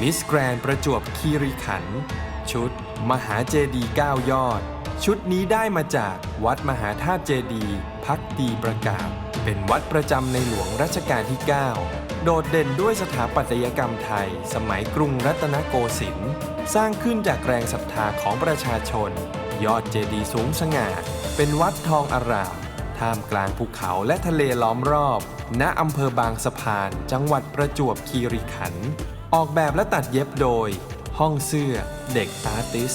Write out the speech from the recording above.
มิสแกรนประจวบคีรีขันธ์ชุด มหาเจดีย์9ยอด ชุดนี้ได้มาจากวัดมหาธาตุเจดีย์พักดีประกาศ เป็นวัดประจำในหลวงรัชกาลที่ 9 โดดเด่นด้วยสถาปัตยกรรมไทย สมัยกรุงรัตนโกสินทร์สร้างขึ้นจากแรงศรัทธาของประชาชน ยอดเจดีย์สูงสง่า เป็นวัดทองอาราม ท่ามกลางภูเขาและทะเลล้อมรอบ ณอำเภอบางสะพาน จังหวัดประจวบคีรีขันธ์ ออกแบบและตัดเย็บโดย ห้องเสื้อเด็กอาร์ติส